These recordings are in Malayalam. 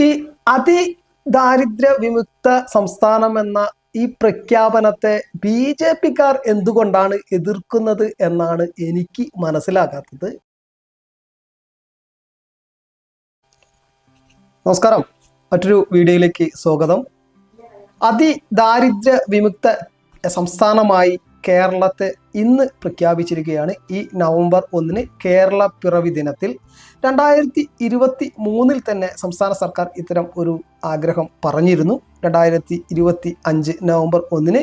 ഈ അതിദാരിദ്ര്യ വിമുക്ത സംസ്ഥാനം എന്ന ഈ പ്രഖ്യാപനത്തെ ബി ജെ പിക്കാർ എന്തുകൊണ്ടാണ് എതിർക്കുന്നത് എന്നാണ് എനിക്ക് മനസ്സിലാകാത്തത്. നമസ്കാരം. മറ്റൊരു വീഡിയോയിലേക്ക് സ്വാഗതം. അതിദാരിദ്ര്യ വിമുക്ത സംസ്ഥാനമായി കേരളത്തെ ഇന്ന് പ്രഖ്യാപിച്ചിരിക്കുകയാണ് ഈ നവംബർ ഒന്നിന് കേരള പിറവി ദിനത്തിൽ. രണ്ടായിരത്തി ഇരുപത്തി മൂന്നിൽ തന്നെ സംസ്ഥാന സർക്കാർ ഇത്തരം ഒരു ആഗ്രഹം പറഞ്ഞിരുന്നു. രണ്ടായിരത്തി ഇരുപത്തി അഞ്ച് നവംബർ ഒന്നിന്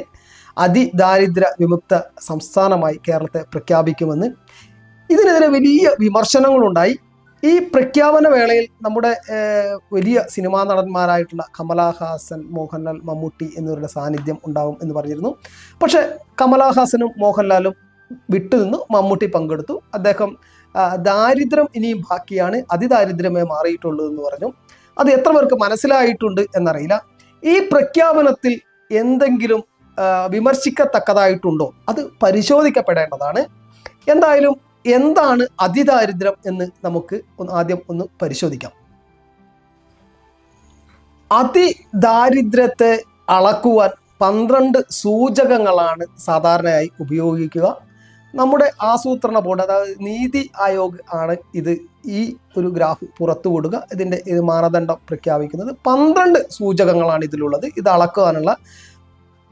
അതിദാരിദ്ര്യ വിമുക്ത സംസ്ഥാനമായി കേരളത്തെ പ്രഖ്യാപിക്കുമെന്ന്. ഇതിനെതിരെ വലിയ വിമർശനങ്ങളുണ്ടായി. ഈ പ്രഖ്യാപന വേളയിൽ നമ്മുടെ വലിയ സിനിമാ നടന്മാരായിട്ടുള്ള കമലഹാസൻ മോഹൻലാൽ മമ്മൂട്ടി എന്നിവരുടെ സാന്നിധ്യം ഉണ്ടാവും എന്ന് പറഞ്ഞിരുന്നു. പക്ഷെ കമലഹാസനും മോഹൻലാലും വിട്ടുനിന്ന് മമ്മൂട്ടി പങ്കെടുത്തു. അദ്ദേഹം ദാരിദ്ര്യം ഇനിയും ബാക്കിയാണ് അതിദാരിദ്ര്യമേ മാറിയിട്ടുള്ളൂ എന്ന് പറഞ്ഞു. അത് എത്ര പേർക്ക് മനസ്സിലായിട്ടുണ്ട് എന്നറിയില്ല. ഈ പ്രഖ്യാപനത്തിൽ എന്തെങ്കിലും വിമർശിക്കത്തക്കതായിട്ടുണ്ടോ? അത് പരിശോധിക്കപ്പെടേണ്ടതാണ്. എന്തായാലും എന്താണ് അതിദാരിദ്ര്യം എന്ന് നമുക്ക് ഒന്ന് ആദ്യം ഒന്ന് പരിശോധിക്കാം. അതിദാരിദ്ര്യത്തെ അളക്കുവാൻ പന്ത്രണ്ട് സൂചകങ്ങളാണ് സാധാരണയായി ഉപയോഗിക്കുക. നമ്മുടെ ആസൂത്രണ ബോർഡ് അതായത് നീതി ആയോഗ് ആണ് ഇത് ഈ ഒരു ഗ്രാഫ് പുറത്തുവിടുക ഇതിന്റെ ഇത് മാനദണ്ഡം പ്രഖ്യാപിക്കുന്നത്. പന്ത്രണ്ട് സൂചകങ്ങളാണ് ഇതിലുള്ളത്. ഇത് അളക്കുവാനുള്ള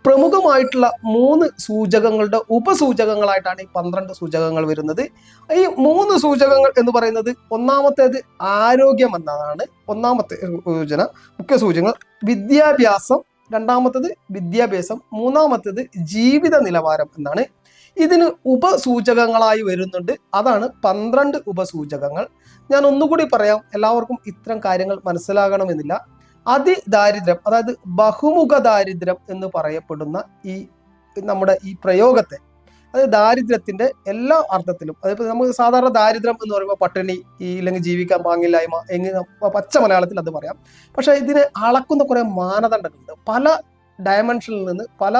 പ്രമുഖമായിട്ടുള്ള മൂന്ന് സൂചകങ്ങളുടെ ഉപസൂചകങ്ങളായിട്ടാണ് ഈ പന്ത്രണ്ട് സൂചകങ്ങൾ വരുന്നത്. ഈ മൂന്ന് സൂചകങ്ങൾ എന്ന് പറയുന്നത് ഒന്നാമത്തേത് ആരോഗ്യം എന്നതാണ്. ഒന്നാമത്തെ സൂചന മുഖ്യ സൂചകങ്ങൾ വിദ്യാഭ്യാസം രണ്ടാമത്തേത് വിദ്യാഭ്യാസം മൂന്നാമത്തേത് ജീവിത നിലവാരം എന്നാണ്. ഇതിന് ഉപസൂചകങ്ങളായി വരുന്നുണ്ട്. അതാണ് പന്ത്രണ്ട് ഉപസൂചകങ്ങൾ. ഞാൻ ഒന്നുകൂടി പറയാം. എല്ലാവർക്കും ഇത്തരം കാര്യങ്ങൾ മനസ്സിലാകണമെന്നില്ല. അതിദാരിദ്ര്യം അതായത് ബഹുമുഖ ദാരിദ്ര്യം എന്ന് പറയപ്പെടുന്ന ഈ നമ്മുടെ ഈ പ്രയോഗത്തെ അത് ദാരിദ്ര്യത്തിന്റെ എല്ലാ അർത്ഥത്തിലും അതായത് നമുക്ക് സാധാരണ ദാരിദ്ര്യം എന്ന് പറയുമ്പോൾ പട്ടിണി ഈ ഇല്ലെങ്കിൽ ജീവിക്കാൻ പാങ്ങില്ലായ്മ എങ്ങനെ പച്ച മലയാളത്തിൽ അത് പറയാം. പക്ഷെ ഇതിനെ അളക്കുന്ന കുറെ മാനദണ്ഡങ്ങളുണ്ട്. പല ഡയമെൻഷനിൽ നിന്ന് പല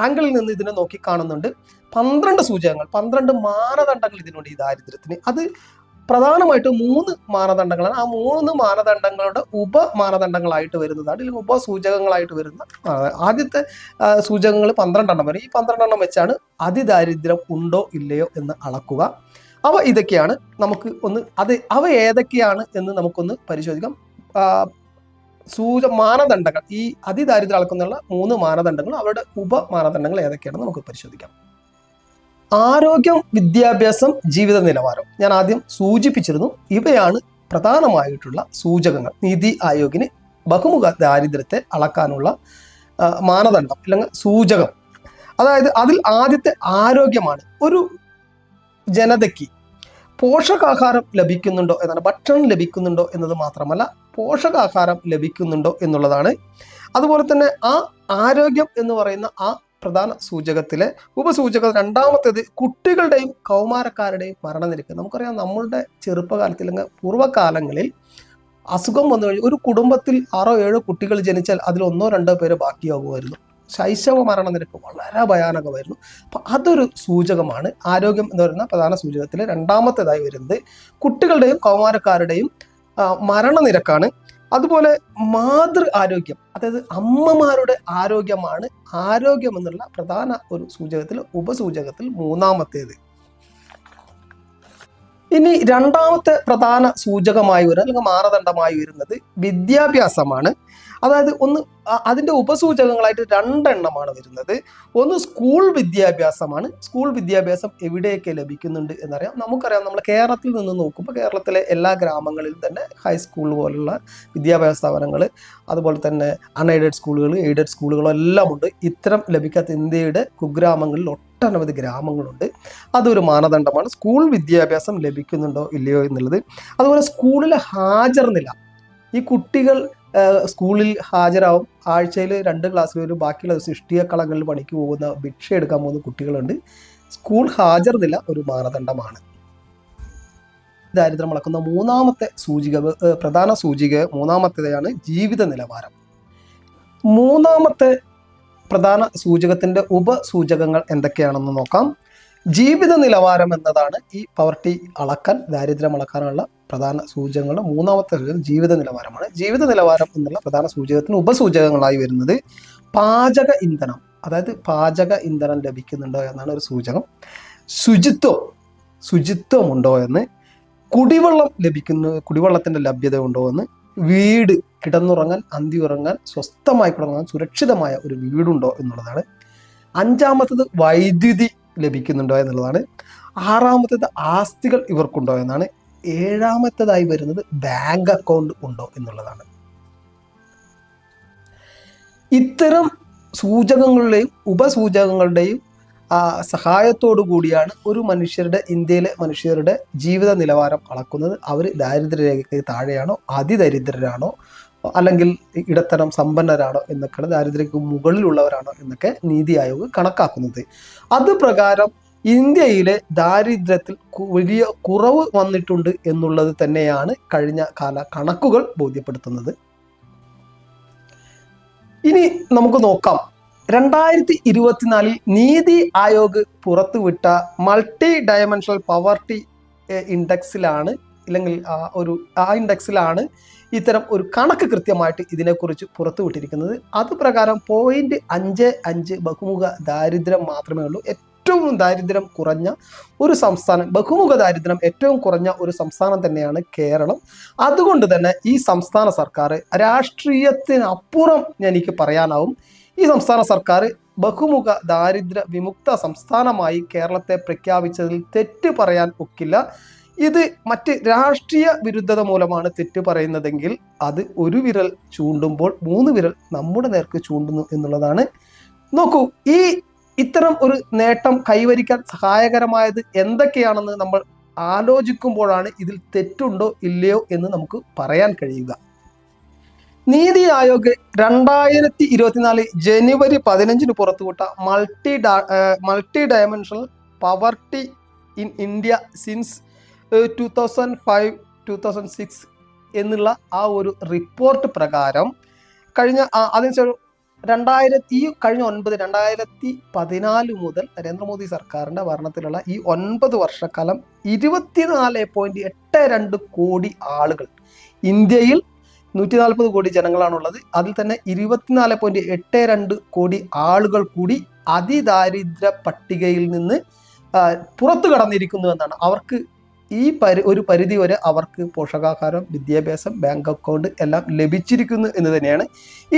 ആംഗിളിൽ നിന്ന് ഇതിനെ നോക്കി കാണുന്നുണ്ട്. പന്ത്രണ്ട് സൂചകങ്ങൾ പന്ത്രണ്ട് മാനദണ്ഡങ്ങൾ ഇതിനുണ്ട് ഈ ദാരിദ്ര്യത്തിന്. അത് പ്രധാനമായിട്ട് മൂന്ന് മാനദണ്ഡങ്ങളാണ്. ആ മൂന്ന് മാനദണ്ഡങ്ങളുടെ ഉപ മാനദണ്ഡങ്ങളായിട്ട് വരുന്നതാണ് അല്ലെങ്കിൽ ഉപസൂചകങ്ങളായിട്ട് വരുന്ന ആദ്യത്തെ സൂചകങ്ങൾ പന്ത്രണ്ടെണ്ണം വരും. ഈ പന്ത്രണ്ടെണ്ണം വെച്ചാണ് അതിദാരിദ്ര്യം ഉണ്ടോ ഇല്ലയോ എന്ന് അളക്കുക. അവ ഇതൊക്കെയാണ് നമുക്ക് ഒന്ന് അത് അവ ഏതൊക്കെയാണ് എന്ന് നമുക്കൊന്ന് പരിശോധിക്കാം. സൂച മാനദണ്ഡങ്ങൾ ഈ അതിദാരിദ്ര്യം അളക്കുന്നുള്ള മൂന്ന് മാനദണ്ഡങ്ങൾ അവരുടെ ഉപ മാനദണ്ഡങ്ങൾ ഏതൊക്കെയാണെന്ന് നമുക്ക് പരിശോധിക്കാം. ആരോഗ്യം വിദ്യാഭ്യാസം ജീവിത നിലവാരം. ഞാൻ ആദ്യം സൂചിപ്പിച്ചിരുന്നു ഇവയാണ് പ്രധാനമായിട്ടുള്ള സൂചകങ്ങൾ. നീതി ആയോഗിന് ബഹുമുഖ ദാരിദ്ര്യത്തെ അളക്കാനുള്ള മാനദണ്ഡം അല്ലെങ്കിൽ സൂചകം. അതായത് അതിൽ ആദ്യത്തെ ആരോഗ്യമാണ്. ഒരു ജനതയ്ക്ക് പോഷകാഹാരം ലഭിക്കുന്നുണ്ടോ എന്നാണ് ഭക്ഷണം ലഭിക്കുന്നുണ്ടോ എന്നത് മാത്രമല്ല പോഷകാഹാരം ലഭിക്കുന്നുണ്ടോ എന്നുള്ളതാണ്. അതുപോലെ തന്നെ ആ ആരോഗ്യം എന്ന് പറയുന്ന ആ പ്രധാന സൂചകത്തിലെ ഉപസൂചക രണ്ടാമത്തേത് കുട്ടികളുടെയും കൗമാരക്കാരുടെയും മരണനിരക്ക്. നമുക്കറിയാം നമ്മളുടെ ചെറുപ്പകാലത്തിൽ അല്ലെങ്കിൽ പൂർവകാലങ്ങളിൽ അസുഖം വന്നു കഴിഞ്ഞാൽ ഒരു കുടുംബത്തിൽ ആറോ ഏഴോ കുട്ടികൾ ജനിച്ചാൽ അതിൽ ഒന്നോ രണ്ടോ പേര് ബാക്കിയാകുമായിരുന്നു ശൈശവ മരണനിരക്ക് വളരെ ഭയാനകമായിരുന്നു. അപ്പം അതൊരു സൂചകമാണ്. ആരോഗ്യം എന്ന് പറയുന്ന പ്രധാന സൂചകത്തിൽ രണ്ടാമത്തേതായി വരുന്നത് കുട്ടികളുടെയും കൗമാരക്കാരുടെയും മരണനിരക്കാണ്. അതുപോലെ മാതൃ ആരോഗ്യം അതായത് അമ്മമാരുടെ ആരോഗ്യമാണ് ആരോഗ്യം എന്നുള്ള പ്രധാന ഒരു സൂചകത്തിൽ ഉപസൂചകത്തിൽ മൂന്നാമത്തേത്. ഇനി രണ്ടാമത്തെ പ്രധാന സൂചകമായി വരുന്നത് അല്ലെങ്കിൽ മാനദണ്ഡമായി വരുന്നത് വിദ്യാഭ്യാസമാണ്. അതായത് ഒന്ന് അതിന്റെ ഉപസൂചകങ്ങളായിട്ട് രണ്ടെണ്ണമാണ് വരുന്നത്. ഒന്ന് സ്കൂൾ വിദ്യാഭ്യാസമാണ്. സ്കൂൾ വിദ്യാഭ്യാസം എവിടെയൊക്കെ ലഭിക്കുന്നുണ്ട് എന്നറിയാം. നമുക്കറിയാം നമ്മൾ കേരളത്തിൽ നിന്ന് നോക്കുമ്പോൾ കേരളത്തിലെ എല്ലാ ഗ്രാമങ്ങളിലും തന്നെ ഹൈസ്കൂൾ പോലുള്ള വിദ്യാഭ്യാസ സ്ഥാപനങ്ങൾ അതുപോലെ തന്നെ അൺഎയ്ഡഡ് സ്കൂളുകൾ എയ്ഡഡ് സ്കൂളുകളും എല്ലാം ഉണ്ട്. ഇത്തരം ലഭിക്കാത്ത ഇന്ത്യയുടെ കുഗ്രാമങ്ങളിൽ ഒട്ടനവധി ഗ്രാമങ്ങളുണ്ട്. അതൊരു മാനദണ്ഡമാണ്. സ്കൂൾ വിദ്യാഭ്യാസം ലഭിക്കുന്നുണ്ടോ ഇല്ലയോ എന്നുള്ളത്. അതുപോലെ സ്കൂളിലെ ഹാജർ നില. ഈ കുട്ടികൾ സ്കൂളിൽ ഹാജരാവും. ആഴ്ചയിൽ രണ്ട് ക്ലാസ്സിൽ വരും. ബാക്കിയുള്ള ദിവസം കളങ്ങളിൽ പണിക്ക് പോകുന്ന ഭിക്ഷ എടുക്കാൻ പോകുന്ന കുട്ടികളുണ്ട്. സ്കൂൾ ഹാജർ നില ഒരു മാനദണ്ഡമാണ്. ദാരിദ്ര്യം അളക്കുന്ന മൂന്നാമത്തെ സൂചിക പ്രധാന സൂചിക മൂന്നാമത്തേതാണ് ജീവിത നിലവാരം. മൂന്നാമത്തെ പ്രധാന സൂചകത്തിന്റെ ഉപസൂചകങ്ങൾ എന്തൊക്കെയാണെന്ന് നോക്കാം. ജീവിത നിലവാരം എന്നതാണ് ഈ പവർട്ടി അളക്കാൻ ദാരിദ്ര്യം അളക്കാനുള്ള പ്രധാന സൂചകങ്ങളുടെ മൂന്നാമത്തെ സൂചകം ജീവിത നിലവാരമാണ്. ജീവിത നിലവാരം എന്നുള്ള പ്രധാന സൂചകത്തിന് ഉപസൂചകങ്ങളായി വരുന്നത് പാചക ഇന്ധനം. അതായത് പാചക ഇന്ധനം ലഭിക്കുന്നുണ്ടോ എന്നാണ് ഒരു സൂചകം. ശുചിത്വം ശുചിത്വം ഉണ്ടോ എന്ന് കുടിവെള്ളം ലഭിക്കുന്നു കുടിവെള്ളത്തിന്റെ ലഭ്യത ഉണ്ടോ എന്ന് വീട് കിടന്നുറങ്ങാൻ അന്തി ഉറങ്ങാൻ സ്വസ്ഥമായി കിടന്നുറങ്ങാൻ സുരക്ഷിതമായ ഒരു വീടുണ്ടോ എന്നുള്ളതാണ്. അഞ്ചാമത്തത് വൈദ്യുതി ലഭിക്കുന്നുണ്ടോ എന്നുള്ളതാണ്. ആറാമത്തേത് ആസ്തികൾ ഇവർക്കുണ്ടോ എന്നാണ്. ഏഴാമത്തേതായി വരുന്നത് ബാങ്ക് അക്കൗണ്ട് ഉണ്ടോ എന്നുള്ളതാണ്. ഇത്തരം സൂചകങ്ങളുടെയും ഉപസൂചകങ്ങളുടെയും സഹായത്തോടു കൂടിയാണ് ഒരു മനുഷ്യരുടെ ഇന്ത്യയിലെ മനുഷ്യരുടെ ജീവിത നിലവാരം അളക്കുന്നത്. അവർ ദാരിദ്ര്യരേഖയ്ക്ക് താഴെയാണോ അതിദരിദ്രരാണോ അല്ലെങ്കിൽ ഇടത്തരം സമ്പന്നരാണോ എന്നൊക്കെയാണ് ദാരിദ്ര്യക്ക് മുകളിലുള്ളവരാണോ എന്നൊക്കെ നീതി ആയോഗ് കണക്കാക്കുന്നത്. അത് പ്രകാരം ഇന്ത്യയിലെ ദാരിദ്ര്യത്തിൽ വലിയ കുറവ് വന്നിട്ടുണ്ട് എന്നുള്ളത് തന്നെയാണ് കഴിഞ്ഞ കാല കണക്കുകൾ ബോധ്യപ്പെടുത്തുന്നത്. ഇനി നമുക്ക് നോക്കാം. രണ്ടായിരത്തി ഇരുപത്തിനാലിൽ നീതി ആയോഗ് പുറത്തുവിട്ട മൾട്ടി ഡയമെൻഷണൽ പവർട്ടി ഇൻഡെക്സിലാണ് അല്ലെങ്കിൽ ആ ഒരു ആ ഇൻഡെക്സിലാണ് ഇത്തരം ഒരു കണക്ക് കൃത്യമായിട്ട് ഇതിനെക്കുറിച്ച് പുറത്തുവിട്ടിരിക്കുന്നത്. അത് പ്രകാരം പോയിന്റ് അഞ്ച് അഞ്ച് ബഹുമുഖ ദാരിദ്ര്യം മാത്രമേ ഉള്ളൂ. ഏറ്റവും ദാരിദ്ര്യം കുറഞ്ഞ ഒരു സംസ്ഥാനം ബഹുമുഖ ദാരിദ്ര്യം ഏറ്റവും കുറഞ്ഞ ഒരു സംസ്ഥാനം തന്നെയാണ് കേരളം. അതുകൊണ്ട് തന്നെ ഈ സംസ്ഥാന സർക്കാർ രാഷ്ട്രീയത്തിനപ്പുറം എനിക്ക് പറയാനാവും. ഈ സംസ്ഥാന സർക്കാർ ബഹുമുഖ ദാരിദ്ര്യ വിമുക്ത സംസ്ഥാനമായി കേരളത്തെ പ്രഖ്യാപിച്ചതിൽ തെറ്റ് പറയാൻ ഒക്കില്ല. ഇത് മറ്റ് രാഷ്ട്രീയ വിരുദ്ധത മൂലമാണ് തെറ്റ് പറയുന്നതെങ്കിൽ അത് ഒരു വിരൽ ചൂണ്ടുമ്പോൾ മൂന്ന് വിരൽ നമ്മുടെ നേർക്ക് ചൂണ്ടുന്നു എന്നുള്ളതാണ്. നോക്കൂ ഈ ഇത്തരം ഒരു നേട്ടം കൈവരിക്കാൻ സഹായകരമായത് എന്തൊക്കെയാണെന്ന് നമ്മൾ ആലോചിക്കുമ്പോഴാണ് ഇതിൽ തെറ്റുണ്ടോ ഇല്ലയോ എന്ന് നമുക്ക് പറയാൻ കഴിയുക. നീതി ആയോഗ് രണ്ടായിരത്തി ഇരുപത്തിനാല് ജനുവരി പതിനഞ്ചിന് പുറത്തുവിട്ട multi multi dimensional poverty in India since two thousand five two thousand six എന്നുള്ള ആ ഒരു റിപ്പോർട്ട് പ്രകാരം കഴിഞ്ഞ അതിനുശേഷം രണ്ടായിരത്തി ഈ കഴിഞ്ഞ ഒൻപത് രണ്ടായിരത്തി പതിനാല് മുതൽ നരേന്ദ്രമോദി സർക്കാരിന്റെ ഭരണത്തിലുള്ള ഈ ഒൻപത് വർഷക്കാലം ഇരുപത്തിനാല് പോയിന്റ് എട്ട് രണ്ട് കോടി ആളുകൾ ഇന്ത്യയിൽ നൂറ്റി നാൽപ്പത് കോടി ജനങ്ങളാണുള്ളത്. അതിൽ തന്നെ ഇരുപത്തിനാല് പോയിന്റ് എട്ട് രണ്ട് കോടി ആളുകൾ കൂടി അതിദാരിദ്ര്യ പട്ടികയിൽ നിന്ന് പുറത്തു കടന്നിരിക്കുന്നു എന്നാണ്. അവർക്ക് ഈ പരി ഒരു പരിധി വരെ അവർക്ക് പോഷകാഹാരം വിദ്യാഭ്യാസം ബാങ്ക് അക്കൗണ്ട് എല്ലാം ലഭിച്ചിരിക്കുന്നു എന്ന് തന്നെയാണ്.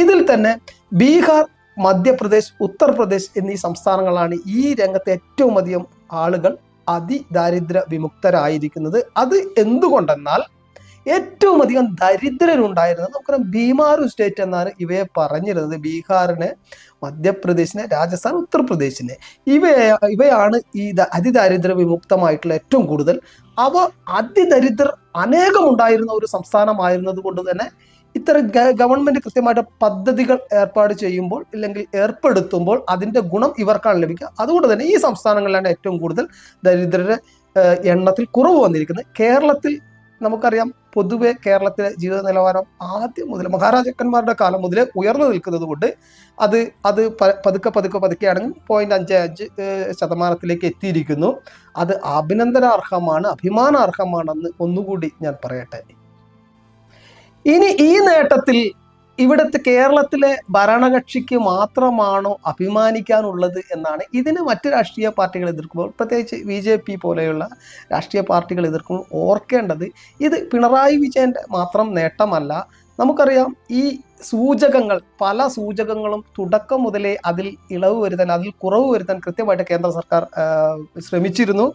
ഇതിൽ തന്നെ ബീഹാർ മധ്യപ്രദേശ് ഉത്തർപ്രദേശ് എന്നീ സംസ്ഥാനങ്ങളാണ് ഈ രംഗത്തെ ഏറ്റവും അധികം ആളുകൾ അതിദാരിദ്ര്യ വിമുക്തരായിരിക്കുന്നത്. അത് എന്തുകൊണ്ടെന്നാൽ ഏറ്റവും അധികം ദരിദ്രരുണ്ടായിരുന്നത് നമുക്കറിയാം ബീമാറു സ്റ്റേറ്റ് എന്നാണ് ഇവയെ പറഞ്ഞിരുന്നത്. ബീഹാറിന് മധ്യപ്രദേശിനെ രാജസ്ഥാൻ ഉത്തർപ്രദേശിനെ. ഇവയെ ഇവയാണ് ഈ അതിദാരിദ്ര്യ വിമുക്തമായിട്ടുള്ള ഏറ്റവും കൂടുതൽ. അവ അതിദരിദ്രർ അനേകം ഉണ്ടായിരുന്ന ഒരു സംസ്ഥാനമായിരുന്നത് കൊണ്ട് തന്നെ ഇത്തരം ഗവൺമെന്റ് കൃത്യമായിട്ട് പദ്ധതികൾ ഏർപ്പാട് ചെയ്യുമ്പോൾ ഇല്ലെങ്കിൽ ഏർപ്പെടുത്തുമ്പോൾ അതിന്റെ ഗുണം ഇവർക്കാണ് ലഭിക്കുക. അതുകൊണ്ട് തന്നെ ഈ സംസ്ഥാനങ്ങളിലാണ് ഏറ്റവും കൂടുതൽ ദരിദ്രരുടെ എണ്ണത്തിൽ കുറവ് വന്നിരിക്കുന്നത്. കേരളത്തിൽ നമുക്കറിയാം പൊതുവെ കേരളത്തിലെ ജീവിത നിലവാരം ആദ്യം മുതൽ മഹാരാജാക്കന്മാരുടെ കാലം മുതൽ ഉയർന്നു നിൽക്കുന്നത് കൊണ്ട് അത് അത് പതുക്കെ പതുക്കെ പതുക്കെയാണെങ്കിൽ പോയിന്റ് അഞ്ച് അഞ്ച് ശതമാനത്തിലേക്ക് എത്തിയിരിക്കുന്നു. അത് അഭിനന്ദനാർഹമാണ് അഭിമാനാർഹമാണെന്ന് ഒന്നുകൂടി ഞാൻ പറയട്ടെ. ഇനി ഈ നേട്ടത്തിൽ ഇവിടുത്തെ കേരളത്തിലെ ഭരണകക്ഷിക്ക് മാത്രമാണോ അഭിമാനിക്കാനുള്ളത് എന്നാണ് ഇതിന് മറ്റ് രാഷ്ട്രീയ പാർട്ടികൾ എതിർക്കുമ്പോൾ പ്രത്യേകിച്ച് ബി ജെ പി പോലെയുള്ള രാഷ്ട്രീയ പാർട്ടികൾ എതിർക്കുമ്പോൾ ഓർക്കേണ്ടത് ഇത് പിണറായി വിജയന്റെ മാത്രം നേട്ടമല്ല. നമുക്കറിയാം ഈ സൂചകങ്ങൾ പല സൂചകങ്ങളും തുടക്കം മുതലേ അതിൽ ഇളവ് വരുത്താൻ അതിൽ കുറവ് വരുത്താൻ കൃത്യമായിട്ട് കേന്ദ്ര സർക്കാർ ശ്രമിച്ചിരുന്നു.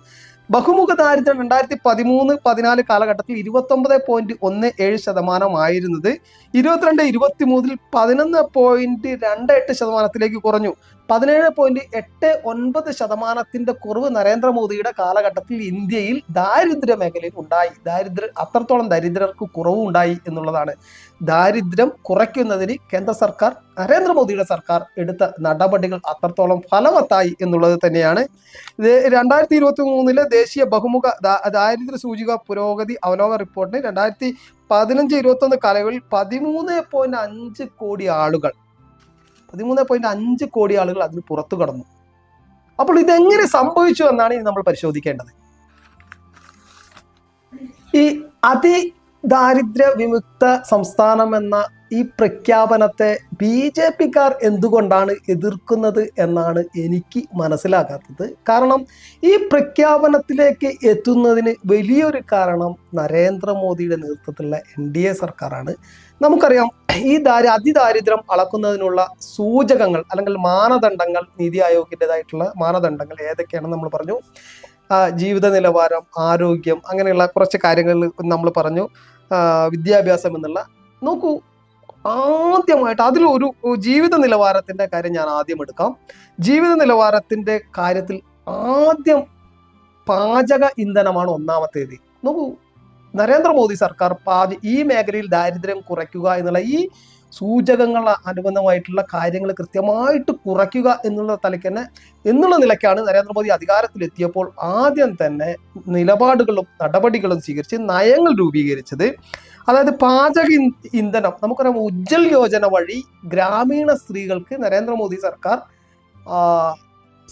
ബഹുമുഖ ദാരിദ്ര്യം രണ്ടായിരത്തി പതിമൂന്ന് പതിനാല് കാലഘട്ടത്തിൽ ഇരുപത്തൊമ്പത് പോയിന്റ് ഒന്ന് ഏഴ് ശതമാനമായിരുന്നത് ഇരുപത്തിരണ്ട് ഇരുപത്തി മൂന്നിൽ പതിനൊന്ന് പോയിന്റ് രണ്ട് എട്ട് ശതമാനത്തിലേക്ക് കുറഞ്ഞു. പതിനേഴ് പോയിന്റ് എട്ട് ഒൻപത് ശതമാനത്തിന്റെ കുറവ് നരേന്ദ്രമോദിയുടെ കാലഘട്ടത്തിൽ ഇന്ത്യയിൽ ദാരിദ്ര്യ മേഖലയിൽ ഉണ്ടായി. ദാരിദ്ര്യ അത്രത്തോളം ദരിദ്രർക്ക് കുറവുണ്ടായി എന്നുള്ളതാണ്. ദാരിദ്ര്യം കുറയ്ക്കുന്നതിന് കേന്ദ്ര സർക്കാർ നരേന്ദ്രമോദിയുടെ സർക്കാർ എടുത്ത നടപടികൾ അത്രത്തോളം ഫലവത്തായി എന്നുള്ളത് തന്നെയാണ്. ഇത് രണ്ടായിരത്തി ഇരുപത്തി മൂന്നിലെ ദേശീയ ബഹുമുഖ ദാരിദ്ര്യ സൂചിക പുരോഗതി അവലോകന റിപ്പോർട്ടിന് രണ്ടായിരത്തി പതിനഞ്ച് ഇരുപത്തി ഒന്ന് കാലയളവിൽ പതിമൂന്ന് പോയിന്റ് അഞ്ച് കോടി ആളുകൾ പതിമൂന്ന് പോയിന്റ് അഞ്ച് കോടി ആളുകൾ അതിന് പുറത്തു കടന്നു. അപ്പോൾ ഇതെങ്ങനെ സംഭവിച്ചു എന്നാണ് ഇനി നമ്മൾ പരിശോധിക്കേണ്ടത്. ഈ അതി ദാരിദ്ര്യ വിമുക്ത സംസ്ഥാനം എന്ന ഈ പ്രഖ്യാപനത്തെ ബി ജെ പിക്കാർ എന്തുകൊണ്ടാണ് എതിർക്കുന്നത് എന്നാണ് എനിക്ക് മനസ്സിലാകാത്തത്. കാരണം ഈ പ്രഖ്യാപനത്തിലേക്ക് എത്തുന്നതിന് വലിയൊരു കാരണം നരേന്ദ്രമോദിയുടെ നേതൃത്വത്തിലുള്ള എൻ ഡി എ സർക്കാരാണ്. നമുക്കറിയാം ഈ ദാരി അതിദാരിദ്ര്യം അളക്കുന്നതിനുള്ള സൂചകങ്ങൾ അല്ലെങ്കിൽ മാനദണ്ഡങ്ങൾ നീതി ആയോഗിന്റെതായിട്ടുള്ള മാനദണ്ഡങ്ങൾ ഏതൊക്കെയാണെന്ന് നമ്മൾ പറഞ്ഞു. ജീവിത നിലവാരം ആരോഗ്യം അങ്ങനെയുള്ള കുറച്ച് കാര്യങ്ങൾ നമ്മൾ പറഞ്ഞു. വിദ്യാഭ്യാസം എന്നുള്ള. നോക്കൂ ആദ്യമായിട്ട് അതിലൊരു ജീവിത നിലവാരത്തിന്റെ കാര്യം ഞാൻ ആദ്യം എടുക്കാം. ജീവിത നിലവാരത്തിന്റെ കാര്യത്തിൽ ആദ്യം പാചക ഇന്ധനമാണ് ഒന്നാമത്തേത്. നോക്കൂ നരേന്ദ്രമോദി സർക്കാർ പാച ഈ മേഖലയിൽ ദാരിദ്ര്യം കുറയ്ക്കുക എന്നുള്ള ഈ സൂചകങ്ങൾ അനുബന്ധമായിട്ടുള്ള കാര്യങ്ങൾ കൃത്യമായിട്ട് കുറയ്ക്കുക എന്നുള്ള തലയ്ക്ക് തന്നെ എന്നുള്ള നിലയ്ക്കാണ് നരേന്ദ്രമോദി അധികാരത്തിലെത്തിയപ്പോൾ ആദ്യം തന്നെ നിലപാടുകളും നടപടികളും സ്വീകരിച്ച് നയങ്ങൾ രൂപീകരിച്ചത്. അതായത് പാചക ഇന്ധനം നമുക്കറിയാം ഉജ്ജൽ യോജന വഴി ഗ്രാമീണ സ്ത്രീകൾക്ക് നരേന്ദ്രമോദി സർക്കാർ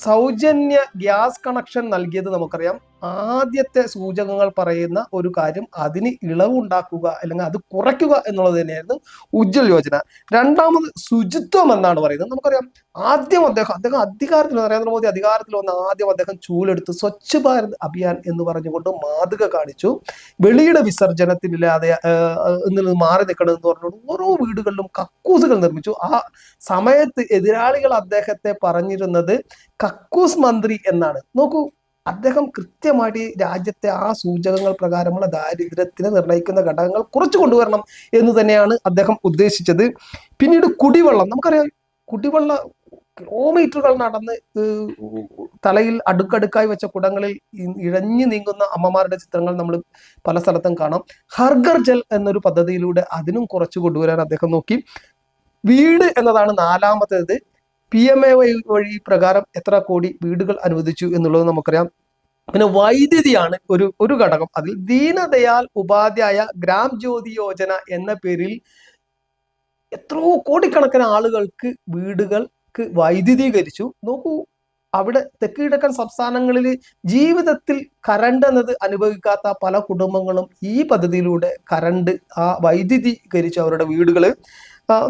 സൗജന്യ ഗ്യാസ് കണക്ഷൻ നൽകിയത് നമുക്കറിയാം. ആദ്യത്തെ സൂചകങ്ങൾ പറയുന്ന ഒരു കാര്യം അതിന് ഇളവുണ്ടാക്കുക അല്ലെങ്കിൽ അത് കുറയ്ക്കുക എന്നുള്ളത് തന്നെയായിരുന്നു ഉജ്ജൽ യോജന. രണ്ടാമത് ശുചിത്വം എന്നാണ് പറയുന്നത്. നമുക്കറിയാം ആദ്യം അദ്ദേഹം അദ്ദേഹം അധികാരത്തിൽ നരേന്ദ്രമോദി അധികാരത്തിൽ വന്ന ആദ്യം അദ്ദേഹം ചൂലെടുത്ത് സ്വച്ഛ് ഭാരത് അഭിയാൻ എന്ന് പറഞ്ഞുകൊണ്ട് മാതൃക കാണിച്ചു. വെളിയുടെ വിസർജനത്തിനില്ലാതെ നിന്ന് മാറി നിൽക്കണം എന്ന് പറഞ്ഞുകൊണ്ട് ഓരോ വീടുകളിലും കക്കൂസുകൾ നിർമ്മിച്ചു. ആ സമയത്ത് എതിരാളികൾ അദ്ദേഹത്തെ പറഞ്ഞിരുന്നത് കക്കൂസ് മന്ത്രി എന്നാണ്. നോക്കൂ അദ്ദേഹം കൃത്യമായിട്ട് രാജ്യത്തെ ആ സൂചകങ്ങൾ പ്രകാരമുള്ള ദാരിദ്ര്യത്തിന് നിർണയിക്കുന്ന ഘടകങ്ങൾ കുറച്ചു കൊണ്ടുവരണം എന്ന് തന്നെയാണ് അദ്ദേഹം ഉദ്ദേശിച്ചത്. പിന്നീട് കുടിവെള്ളം. നമുക്കറിയാം കുടിവെള്ള കിലോമീറ്ററുകൾ നടന്ന് തലയിൽ അടുക്കടുക്കായി വെച്ച കുടങ്ങളിൽ ഇഴഞ്ഞു നീങ്ങുന്ന അമ്മമാരുടെ ചിത്രങ്ങൾ നമ്മൾ പല സ്ഥലത്തും കാണാം. ഹർഗർ ജൽ എന്നൊരു പദ്ധതിയിലൂടെ അതിനും കുറച്ച് കൊണ്ടുവരാൻ അദ്ദേഹം നോക്കി. വീട് എന്നതാണ് നാലാമത്തേത്. പി എം എ വൈ വഴി പ്രകാരം എത്ര കോടി വീടുകൾ അനുവദിച്ചു എന്നുള്ളത് നമുക്കറിയാം. പിന്നെ വൈദ്യുതിയാണ് ഒരു ഒരു ഘടകം. അതിൽ ദീനദയാൽ ഉപാധ്യായ ഗ്രാം ജ്യോതി യോജന എന്ന പേരിൽ എത്രയോ കോടിക്കണക്കിന് ആളുകൾക്ക് വീടുകൾക്ക് വൈദ്യുതീകരിച്ചു. നോക്കൂ അവിടെ തെക്ക് കിഴക്കൻ സംസ്ഥാനങ്ങളിൽ ജീവിതത്തിൽ കറണ്ട് എന്നത് അനുഭവിക്കാത്ത പല കുടുംബങ്ങളും ഈ പദ്ധതിയിലൂടെ കറണ്ട് ആ വൈദ്യുതീകരിച്ചു അവരുടെ വീടുകൾ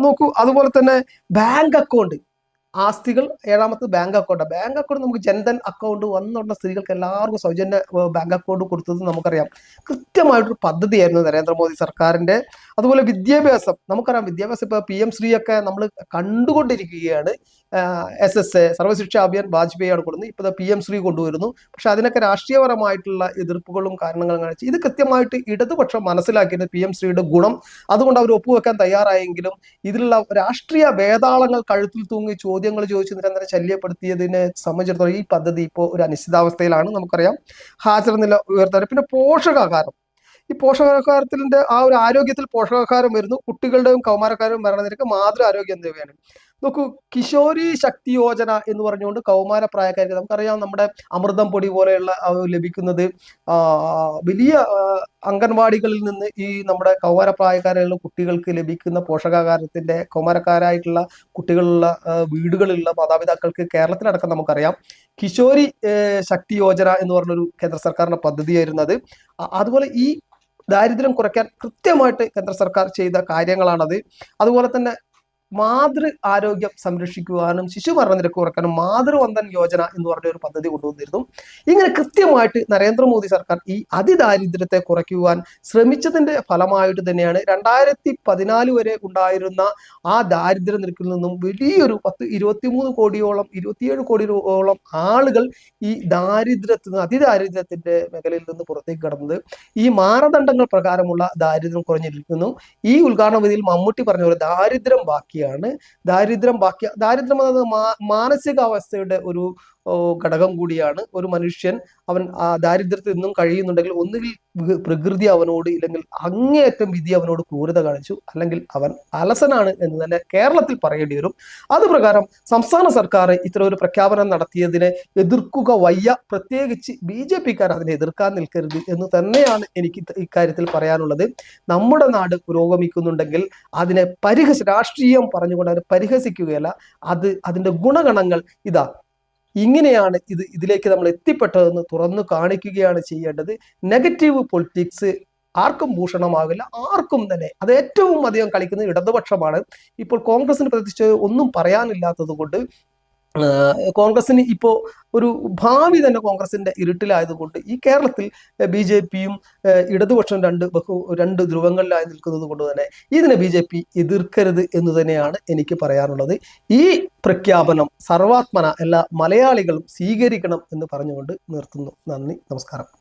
നോക്കൂ അതുപോലെ തന്നെ ബാങ്ക് അക്കൗണ്ട് ആസ്തികൾ ഏഴാമത്തെ ബാങ്ക് അക്കൗണ്ട് ബാങ്ക് അക്കൗണ്ട് നമുക്ക് ജൻധൻ അക്കൗണ്ട് വന്നുള്ള സ്ത്രീകൾക്ക് എല്ലാവർക്കും സൗജന്യ ബാങ്ക് അക്കൗണ്ട് കൊടുത്തത് നമുക്കറിയാം. കൃത്യമായിട്ടൊരു പദ്ധതിയായിരുന്നു നരേന്ദ്രമോദി സർക്കാരിന്റെ അതുപോലെ വിദ്യാഭ്യാസം. നമുക്കറിയാം വിദ്യാഭ്യാസം ഇപ്പൊ പി എം ശ്രീ ഒക്കെ നമ്മൾ കണ്ടുകൊണ്ടിരിക്കുകയാണ്. S S A Sarva Shiksha Abhiyan വാജ്പേയിയാണ് കൊടുക്കുന്നത് ഇപ്പോൾ പി എം ശ്രീ കൊണ്ടുവരുന്നു. പക്ഷെ അതിനൊക്കെ രാഷ്ട്രീയപരമായിട്ടുള്ള എതിർപ്പുകളും കാരണങ്ങളും കാണിച്ച് ഇത് കൃത്യമായിട്ട് ഇടതുപക്ഷം മനസ്സിലാക്കിയത് പി എം ശ്രീയുടെ ഗുണം. അതുകൊണ്ട് അവർ ഒപ്പുവെക്കാൻ തയ്യാറായെങ്കിലും ഇതിലുള്ള രാഷ്ട്രീയ വേതാളങ്ങൾ കഴുത്തിൽ തൂങ്ങി ചോദ്യങ്ങൾ ചോദിച്ച് നിരന്തരം ശല്യപ്പെടുത്തിയതിനെ സംബന്ധിച്ചിടത്തോളം ഈ പദ്ധതി ഇപ്പോൾ ഒരു അനിശ്ചിതാവസ്ഥയിലാണ് നമുക്കറിയാം. ഹാജർ നില ഉയർത്താൻ. പിന്നെ പോഷകാഹാരം. ഈ പോഷകാഹാരത്തിന്റെ ആ ഒരു ആരോഗ്യത്തിൽ പോഷകാഹാരം വരുന്നു. കുട്ടികളുടെയും കൗമാരക്കാരും മരണനിരക്ക് മാതൃ ആരോഗ്യം എന്നിവയാണ്. നോക്കൂ കിഷോരി ശക്തി യോജന എന്ന് പറഞ്ഞുകൊണ്ട് കൗമാര പ്രായക്കാർക്ക് നമുക്കറിയാം നമ്മുടെ അമൃതം പൊടി പോലെയുള്ള ലഭിക്കുന്നത് വലിയ അംഗൻവാടികളിൽ നിന്ന് ഈ നമ്മുടെ കൗമാര പ്രായക്കാരുള്ള കുട്ടികൾക്ക് ലഭിക്കുന്ന പോഷകാഹാരത്തിന്റെ കൗമാരക്കാരായിട്ടുള്ള കുട്ടികളുള്ള വീടുകളിലുള്ള മാതാപിതാക്കൾക്ക് കേരളത്തിലടക്കം നമുക്കറിയാം. കിഷോരി ശക്തി യോജന എന്ന് പറഞ്ഞൊരു കേന്ദ്ര സർക്കാരിന്റെ പദ്ധതിയായിരുന്നു അത്. അതുപോലെ ഈ ദാരിദ്ര്യം കുറയ്ക്കാൻ കൃത്യമായിട്ട് കേന്ദ്ര സർക്കാർ ചെയ്ത കാര്യങ്ങളാണത്. അതുപോലെ തന്നെ മാതൃ ആരോഗ്യം സംരക്ഷിക്കുവാനും ശിശു മരണനിരക്ക് കുറയ്ക്കാനും മാതൃവന്ദൻ യോജന എന്ന് പറഞ്ഞ ഒരു പദ്ധതി കൊണ്ടുവന്നിരുന്നു. ഇങ്ങനെ കൃത്യമായിട്ട് നരേന്ദ്രമോദി സർക്കാർ ഈ അതിദാരിദ്ര്യത്തെ കുറയ്ക്കുവാൻ ശ്രമിച്ചതിന്റെ ഫലമായിട്ട് തന്നെയാണ് രണ്ടായിരത്തി പതിനാല് വരെ ഉണ്ടായിരുന്ന ആ ദാരിദ്ര്യ നിരക്കിൽ നിന്നും വലിയൊരു പത്ത് ഇരുപത്തിമൂന്ന് കോടിയോളം ഇരുപത്തിയേഴ് കോടിയോളം ആളുകൾ ഈ ദാരിദ്ര്യത്തിൽ നിന്ന് അതിദാരിദ്ര്യത്തിന്റെ മേഖലയിൽ നിന്ന് പുറത്തേക്ക് കടന്നത് ഈ മാനദണ്ഡങ്ങൾ പ്രകാരമുള്ള ദാരിദ്ര്യം കുറഞ്ഞിരിക്കുന്നു. ഈ ഉദ്ഘാടന വിധിയിൽ മമ്മൂട്ടി പറഞ്ഞ ദാരിദ്ര്യം ബാക്കിയാണ് ദാരിദ്ര്യം ബാക്കി ദാരിദ്ര്യം എന്നത് മാനസികാവസ്ഥയുടെ ഒരു ഘടകം കൂടിയാണ്. ഒരു മനുഷ്യൻ അവൻ ആ ദാരിദ്ര്യത്തിൽ നിന്നും കഴിയുന്നുണ്ടെങ്കിൽ ഒന്നുകിൽ പ്രകൃതി അവനോട് ഇല്ലെങ്കിൽ അങ്ങേയറ്റം വിധി അവനോട് ക്രൂരത കാണിച്ചു. അല്ലെങ്കിൽ അവൻ അലസനാണ് എന്ന് തന്നെ കേരളത്തിൽ പറയേണ്ടി വരും. അത് പ്രകാരം സംസ്ഥാന സർക്കാർ ഇത്ര ഒരു പ്രഖ്യാപനം നടത്തിയതിനെ എതിർക്കുക വയ്യ. പ്രത്യേകിച്ച് ബി ജെ പിക്കാർ അതിനെ എതിർക്കാൻ നിൽക്കരുത് എന്ന് തന്നെയാണ് എനിക്ക് ഇക്കാര്യത്തിൽ പറയാനുള്ളത്. നമ്മുടെ നാട് പുരോഗമിക്കുന്നുണ്ടെങ്കിൽ അതിനെ പരിഹസി രാഷ്ട്രീയം പറഞ്ഞുകൊണ്ട് അതിനെ പരിഹസിക്കുകയല്ല. അത് അതിന്റെ ഗുണഗണങ്ങൾ ഇതാ ഇങ്ങനെയാണ് ഇത് ഇതിലേക്ക് നമ്മൾ എത്തിപ്പെട്ടതെന്ന് തുറന്നു കാണിക്കുകയാണ് ചെയ്യേണ്ടത്. നെഗറ്റീവ് പൊളിറ്റിക്സ് ആർക്കും ഭൂഷണമാകില്ല ആർക്കും തന്നെ. അത് ഏറ്റവും അധികം കളിക്കുന്നത് ഇടതുപക്ഷമാണ്. ഇപ്പോൾ കോൺഗ്രസിന് പ്രത്യേകിച്ച് ഒന്നും പറയാനില്ലാത്തത് കൊണ്ട് കോൺഗ്രസിന് ഇപ്പോൾ ഒരു ഭാവി തന്നെ കോൺഗ്രസിന്റെ ഇരുട്ടിലായതുകൊണ്ട് ഈ കേരളത്തിൽ ബി ജെ പിയും ഇടതുപക്ഷം രണ്ട് ബഹു രണ്ട് ധ്രുവങ്ങളിലായി നിൽക്കുന്നത് കൊണ്ട് തന്നെ ഇതിനെ ബി ജെ പി എതിർക്കരുത് എന്ന് തന്നെയാണ് എനിക്ക് പറയാനുള്ളത്. ഈ പ്രഖ്യാപനം സർവാത്മന എല്ലാ മലയാളികളും സ്വീകരിക്കണം എന്ന് പറഞ്ഞുകൊണ്ട് നിർത്തുന്നു. നന്ദി നമസ്കാരം.